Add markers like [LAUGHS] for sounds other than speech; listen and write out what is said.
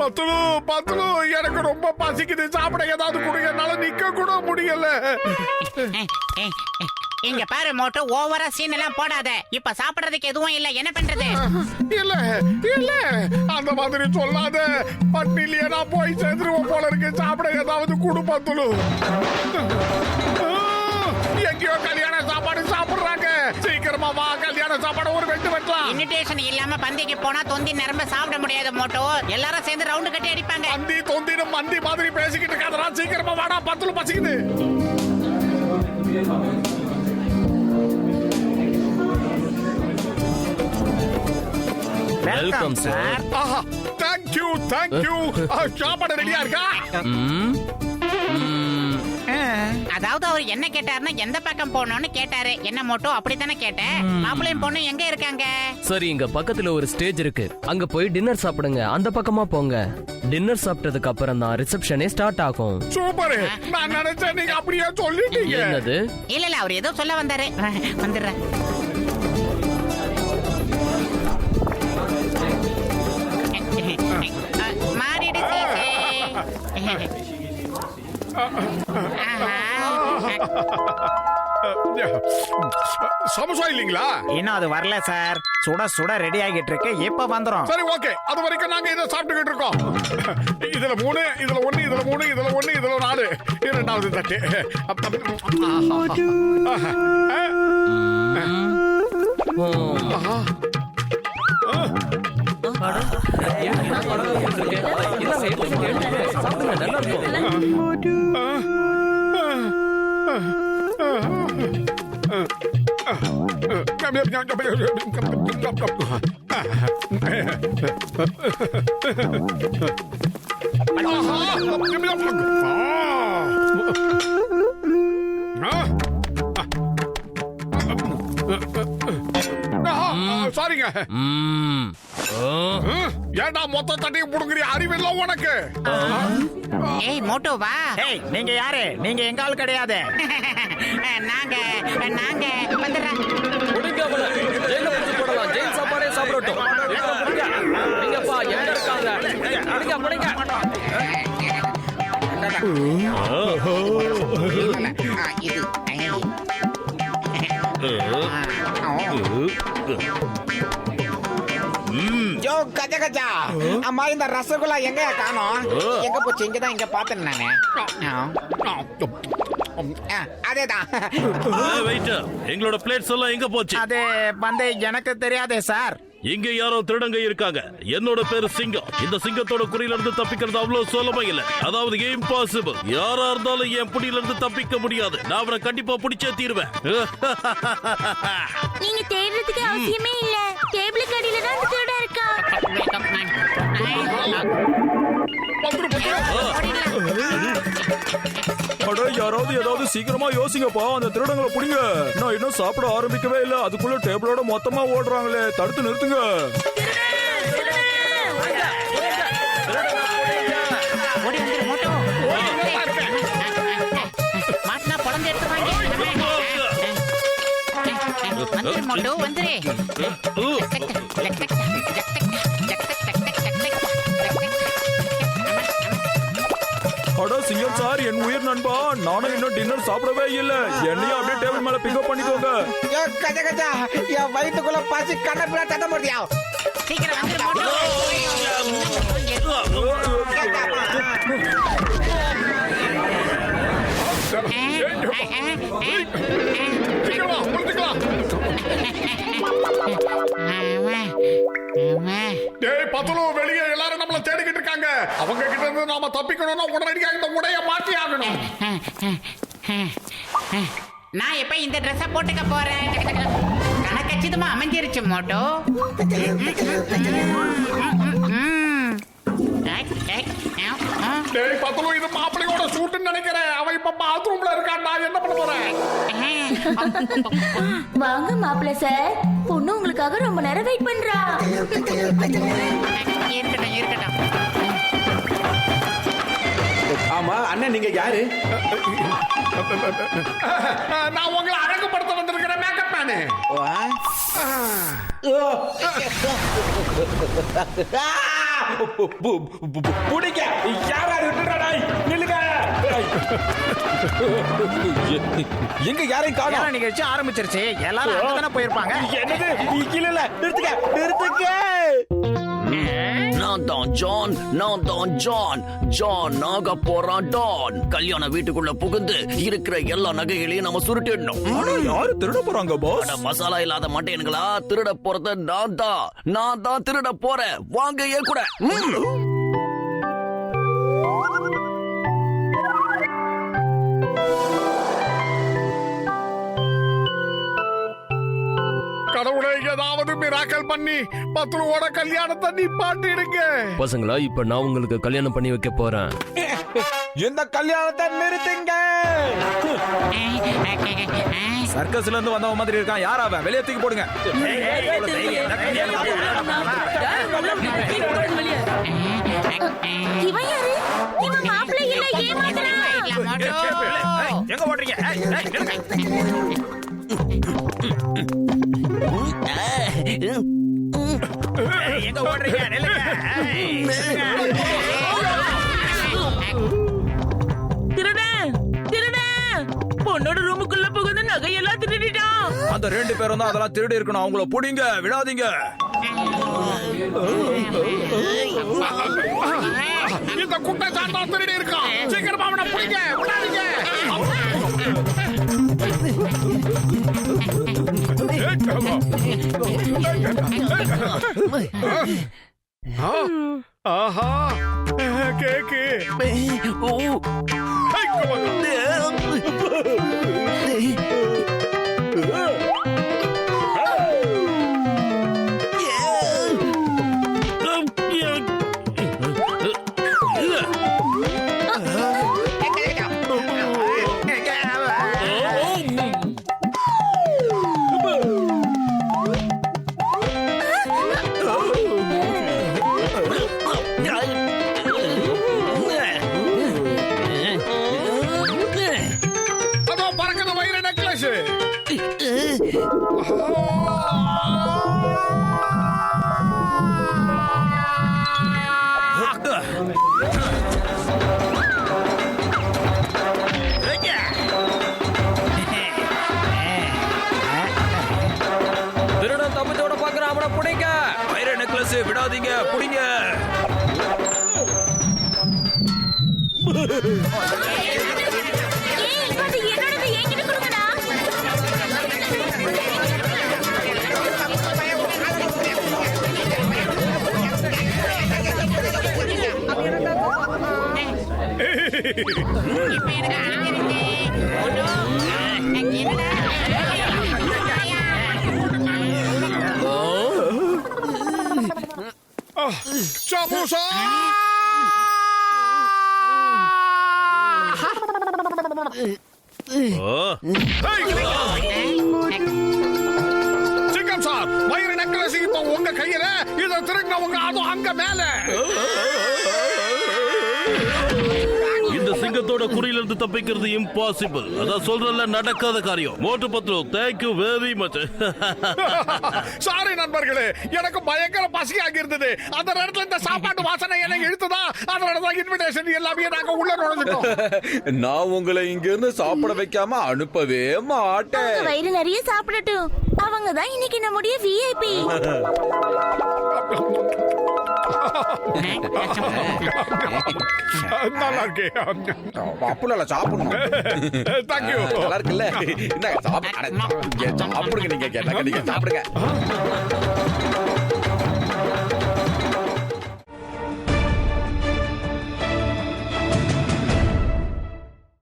பத்துலு பத்துலு எனக்கு ரொம்ப பசிக்குது. சாப்பிட ஏதாவது கொடுங்க என்னால நிக்க கூட முடியல. இங்க பாரு மோட்டோ. ஓவரா சீன் எல்லாம் போடாத. இப்ப சாப்பிடுறதுக்கு எதுவும் இல்ல. என்ன பண்றது? இல்ல இல்ல. அந்த மாதிரி சொல்லாத. பட்டினிலேயே நான் போய் சேர்ந்துருவோம் போல இருக்கு. சாப்பிட ஏதாவது குடு பத்துலு எங்கேயோ கல்யாண சாப்பாடு சாப்பிடுறாங்க. சீக்கிரமா வா கல்யாண சாப்பாடு ஒரு வெட்டு வெட்டலாம். இன்விடேஷன் இல்லாம பந்திக்கு போனா தொந்தி நிரம்ப சாப்பிட முடியாது மோட்டோ. எல்லாரும் சேர்ந்து ரவுண்டு கட்டி அடிப்பாங்க. மந்தி தொந்தின்னு மந்தி மாதிரி பேசிக்கிட்டு இருக்காதடா சீக்கிரமா வாடா பத்துல பசிக்குது. வெல்கம் சார் ஆஹா தேங்க்யூ தேங்க்யூ சாப்பாடு ரெடியா இருக்கா? அதாவது அவர் என்ன கேட்டாருன்னா எந்த பக்கம் போகணும்னு கேட்டாரு. என்ன மோட்டோ? அப்படித்தானே கேட்டேன். மாப்பிள்ளையும் பொண்ணு எங்க இருக்காங்க? சரி இங்க பக்கத்துல ஒரு ஸ்டேஜ் இருக்கு. அங்க போய் டின்னர் சாப்பிடுங்க. அந்த பக்கமா போங்க. டின்னர் சாப்பிட்டதுக்கு அப்புறம் தான் ரிசப்ஷனே ஸ்டார்ட் ஆகும். சூப்பர். நான் நினைச்சேன் நீங்க அப்படியே சொல்லிட்டீங்க. என்னது? இல்ல இல்ல அவர் ஏதோ சொல்ல வந்தாரு. வந்துடுறேன். [LAUGHS] மாறிடுச்சு. சமோசா இல்லீங்களா இன்னும் அது வரல சார் சுட சுட ரெடி ஆகிட்டு இருக்கு இப்ப வந்துரும் சரி ஓகே அது வரைக்கும் நாங்க இதை சாப்பிட்டுக்கிட்டு இருக்கோம் இதுல மூணு இதுல ஒண்ணு இதுல மூணு இதுல ஒண்ணு இதுல நாலு இரண்டாவது தட்டு நல்லா இருக்கும் சாரிங்க ம். ஆ. ஏன்டா மொத்த தட்டையும் புடுங்குறிய அறிவில்ல உனக்கு? ஏய் மோட்டோ வா ஏய் நீங்க யாரு? நீங்க எங்க ஆள் கிடையாது. [LAUGHS] நாங்க நாங்க வந்துடுறேன் புடிங்க அவளை. ஜெயில புடிச்சு போடலாம். ஜெயில் சாப்பாடே சாப்பிடட்டும். எங்க புடிங்க? எங்கப்பா, எங்க இருக்காங்க? புடிங்க, புடிங்க. ஆ, இது ஐ. யோ கஜ கஜா அம்மா இந்த ரசகுல்லா எங்க காணோம் எங்க போச்சு இங்கதான் இங்க பார்த்தேன் நானு ஆ, அதேதான். எங்களோட பிளேட்ஸ் எல்லாம் எங்க போச்சு? அது வந்து எனக்கு தெரியாதே சார். இங்க யாரோ திருடங்க இருக்காங்க. என்னோட பேரு சிங்கம். இந்த சிங்கத்தோட குறியில இருந்து தப்பிக்கிறது அவ்வளவு சுலபம் இல்ல. அதாவது இம்பாசிபிள் யாரா இருந்தாலும் என் புடியில இருந்து தப்பிக்க முடியாது. நான் அவனை கண்டிப்பா பிடிச்சே தீருவேன். [LAUGHS] நீங்க தேடுறதுக்கு அவசியமே இல்ல. டேபிளுக்கு அடியில தான் திருடன் இருக்கா அட யாராவது ஏதாவது சீக்கிரமா யோசிங்கப்பா அந்த திருடங்களை புடிங்க நான் இன்னும் சாப்பிட ஆரம்பிக்கவே இல்ல அதுக்குள்ள டேபிளோட மொத்தமா ஓடுறாங்களே தடுத்து நிறுத்துங்க ஓடி வந்துரு மோட்டோ வந்துரு சிங்கம் சார் என் உயிர் நண்பா. நானும் இன்னும் டின்னர் சாப்பிடவே இல்ல. என்னையும் அப்படியே டேபிள் மேல பிக்கப் பண்ணிக்கோங்க. கஜ கஜா என் வயிற்றுக்குள்ள பசி கண்ணப்பில தட்ட முடியா சீக்கிரம் டேய் பத்தலோ வெளியே எல்லாரும் நம்மள தேடிக்கிட்டு இருக்காங்க. அவங்க கிட்ட இருந்து நாம தப்பிக்கணும்னா உடனடியா இந்த உடைய மாற்றி ஆகணும். நான் எப்ப இந்த ட்ரெஸ்ஸ போட்டுக்க போறேன்? கணக்கச்சிதமா அமைஞ்சிருச்சு மோட்டோ. டேய் பத்தலோ இது மாப்பிள்ளையோட சூட்டுன்னு நினைக்கிறேன். அவன் இப்ப பாத்ரூம்ல [LAUGHS] வாங்க மாப்பிள்ள சார். பொண்ணு உங்களுக்காக ரொம்ப நேரம் வெயிட் பண்றா. இருக்கட்டும் இருக்கட்டும் ஆமா அண்ணன் நீங்க யாரு? நான் உங்களை அழகுபடுத்த வந்திருக்கிறேன் மேக்கப் மேனு! பு- பு- பு- பு- புடிங்க. யாரா விட்டுறாடா நில்லுங்க. எங்க யாரையும் காணோம்? நிகழ்ச்சி ஆரம்பிச்சிருச்சு? எல்லாரும் அங்கதானே போயிருப்பாங்க? என்னது? இல்ல. இல்ல நிறுத்துக்க நிறுத்துக்க நான் தான் ஜான் நான் தான் ஜான். ஜான் நாக போறான் டான். கல்யாண வீட்டுக்குள்ள புகுந்து இருக்கிற எல்லா நகைகளையும் நம்ம சுருட்டிடணும். ஆனா யாரு திருட போறாங்க பாஸ் மசாலா இல்லாத மாட்டேனுங்களா திருட போறது நான் தான். நான் தான் திருட போறேன். வாங்க ஏன் கூட. கடவுளை ஏதாவது மிராக்கல் பண்ணி பத்ருவோட கல்யாணத்தை நிப்பாட்டிடுங்க. பசங்களா இப்ப நான் உங்களுக்கு கல்யாணம் பண்ணி வைக்க போறேன். இந்த கல்யாணத்தை நிறுத்துங்க. சர்க்கஸ்ல இருந்து வந்தவன் மாதிரி இருக்கான். யார் அவன்? வெளியே தூக்கி போடுங்க. இவன் யாரு? இவன் மாப்பிள்ளை இல்ல ஏமாத்துறான். எங்க ஓடுறீங்க? எங்க ஓடுறீங்க திருடன் திருடன். பொண்ணோட ரூமுக்குள்ள புகுந்து நகையெல்லாம் திருடிட்டான். அந்த ரெண்டு பேரும் தான் அதெல்லாம் திருடி இருக்கணும். அவங்கள புடிங்க விடாதீங்க. இந்த குட்டை சாத்தா திருடி இருக்கான் சீக்கிரமா அவனை பிடிங்க விடாதீங்க. ఆహా కేక్ ఓ சமோசா ஓ சிக்கன் சார் வயிறு நெக்லஸ் இப்போ உங்க கையில இதை திருடினவங்க அதுவும் அங்க மேல சிங்கத்தோட குறியிலிருந்து தப்பிக்கிறது இம்பாசிபிள் அதான் சொல்றல நடக்காத காரியம். Motu Patlu thank you very much sorry நண்பர்களே எனக்கு பயங்கர பசியாக இருந்தது. அந்த நேரத்துல இந்த சாப்பாட்டு வாசனை என்னை இழுத்துதா? அதனால தான் இன்விடேஷன் எல்லாமே நாங்க உள்ள நுழைஞ்சிட்டோம். [LAUGHS] நான் உங்களை இங்க இருந்து சாப்பிட வைக்காம அனுப்பவே மாட்டேன். வயிறு நிறைய சாப்பிடட்டும். அவங்க தான் இன்னைக்கு நம்முடைய விஐபி [LAUGHS] நல்லா இருக்கே. அப்பல சாப்பிடணும். தேங்க்யூ நல்லா இருக்குல்ல. என்ன சாப்பிடுங்க நீங்க கேட்டாங்க நீங்க சாப்பிடுங்க.